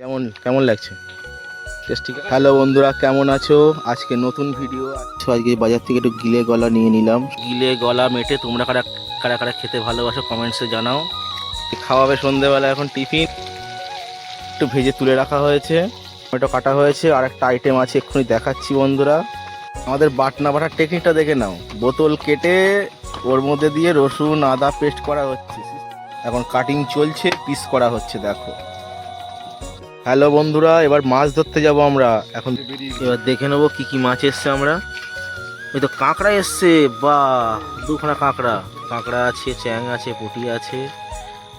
কেমন কেমন লাগছে? হ্যালো বন্ধুরা কেমন আছো? আজকে নতুন ভিডিও আচ্ছা আজকে বাজার থেকে একটু গিলে গলা নিয়ে নিলাম। গিলে গলা মেটে তোমরা কারা কারা কারা খেতে ভালোবাসো কমেন্টসে জানাও। খাওয়াবে সন্ধেবেলা এখন টিফিন। একটু ভেজে তুলে রাখা হয়েছে। টমেটো কাটা হয়েছে আর একটা আইটেম আছে এক্ষুনি দেখাচ্ছি বন্ধুরা। আমাদের বাটনা বাটার টেকনিকটা দেখে নাও। বোতল কেটে ওর মধ্যে দিয়ে রসুন আদা পেস্ট করা হচ্ছে। এখন কাটিং চলছে পিস করা হচ্ছে দেখো। হ্যালো বন্ধুরা, এবার মাছ ধরতে যাব আমরা। এখন এবার দেখে নেব কি কি মাছ এসছে আমরা। ওই তো কাঁকড়া এসছে বা দুখানা কাঁকড়া। কাঁকড়া আছে, চ্যাং আছে, পুঁটি আছে,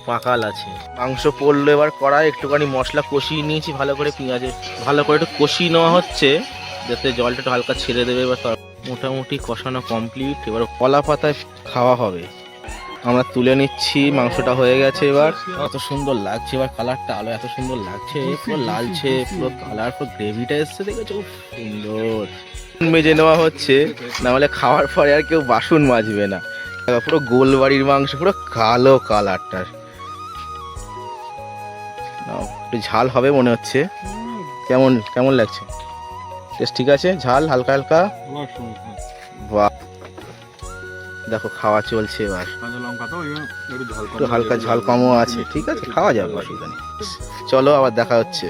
পাকাল আছে। মাংস পড়ল এবার কড়াই, একটুখানি মশলা কষিয়ে নিয়েছি, ভালো করে পেঁয়াজের, ভালো করে একটু কষিয়ে নেওয়া হচ্ছে। যাতে জলটা একটু হালকা ছেড়ে দেবে, এবার মোটামুটি কষানো কমপ্লিট এবার কলা পাতায় খাওয়া হবে। আমরা তুলে নিচ্ছি মাংসটা হয়ে গেছে এবার। এত সুন্দর লাগছে এবার কালারটা আলো এত সুন্দর লাগছে পুরো লালছে পুরো কালার পুরো গ্রেভিটা এসছে দেখেছ? উফ, সুন্দর। মেজে নেওয়া হচ্ছে না হলে খাওয়ার পরে আর কেউ বাসন মাজবে না। পুরো গোল বাড়ির মাংস পুরো কালো কালারটার একটু ঝাল হবে মনে হচ্ছে। কেমন কেমন লাগছে? টেস্ট ঠিক আছে? ঝাল হালকা হালকা? বাহ। দেখো খাওয়া চলছে এবার। একটু হালকা ঝাল কমও আছে ঠিক আছে খাওয়া যাবে অসুবিধা নেই। চলো আবার দেখা হচ্ছে।